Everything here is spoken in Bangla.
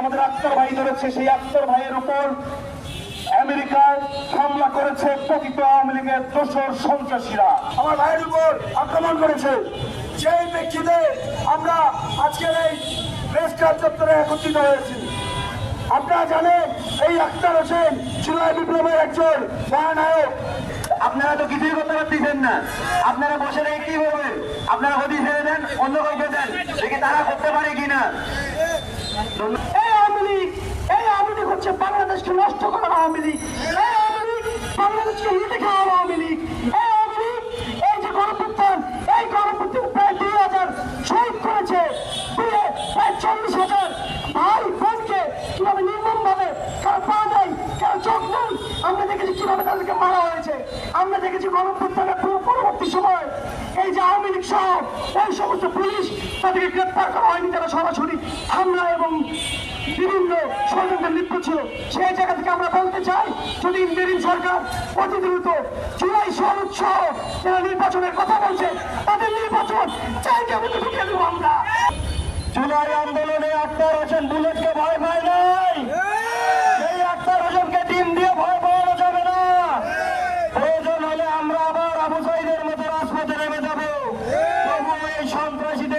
আমাদের আক্তার ভাই ধরেছে সেই আক্তার ভাইয়ের উপর আমেরিকায় হামলা করেছে পতিত আওয়ামী লীগের দোসর সন্ত্রাসীরা। আমার ভাইয়ের উপর আক্রমণ করেছে। সেই প্রেক্ষিতে আমরা আজকের এই প্রেস ক্লাব চত্বরে একত্রিত হয়েছি। আপনারা জানেন এই আক্তার হোসেন জুলাই বিপ্লবের একজন মহানায়ক। আপনারা তো কিছুই করতে পারতেছেন না। আপনারা বসে রেখে কি করবেন আপনারা হদি ছেড়ে দেন অন্য কাউকে দেন। দেখি তারা করতে পারে কিনা এই আওয়ামী লীগ এই আওয়ামী লীগ হচ্ছে বাংলাদেশকে নষ্ট করা আওয়ামী লীগ এই আওয়ামী লীগ বাংলাদেশকে লুটে খাওয়া আওয়ামী লীগ এই আওয়ামী লীগ এই যে গণপ্রত্যান এই গণপ্রত্যান প্রায় দুই হাজার শহীদ করেছে দিয়ে প্রায় চল্লিশ হাজার ভাই বোনকে কীভাবে নির্মম ভাবে কারও পা নাই কারও চোখ নেই আমরা দেখেছি কীভাবে তাদেরকে মারা হয়েছে আমরা দেখেছি গণপ্রত্যানের পুরো- পরবর্তী সময় এই যে আওয়ামী লীগ সহ এই সমস্ত পুলিশ তাদেরকে গ্রেপ্তার করা হয়নি, যারা সরাসরি হামলা এবং বিভিন্ন ষড়যন্ত্রে লিপ্ত ছিল। সেই জায়গা থেকে আমরা বলতে চাই, যদি ইন্টারিম সরকার অতি দ্রুত জুলাই শরৎ সহ যারা নির্বাচনের কথা বলছে, তাদের নির্বাচন চাই কেমন ঢুকে দেবো আমরা। জুলাই আন্দোলনে আক্তার হোসেন বুলেটকে ভয় পায় Ображений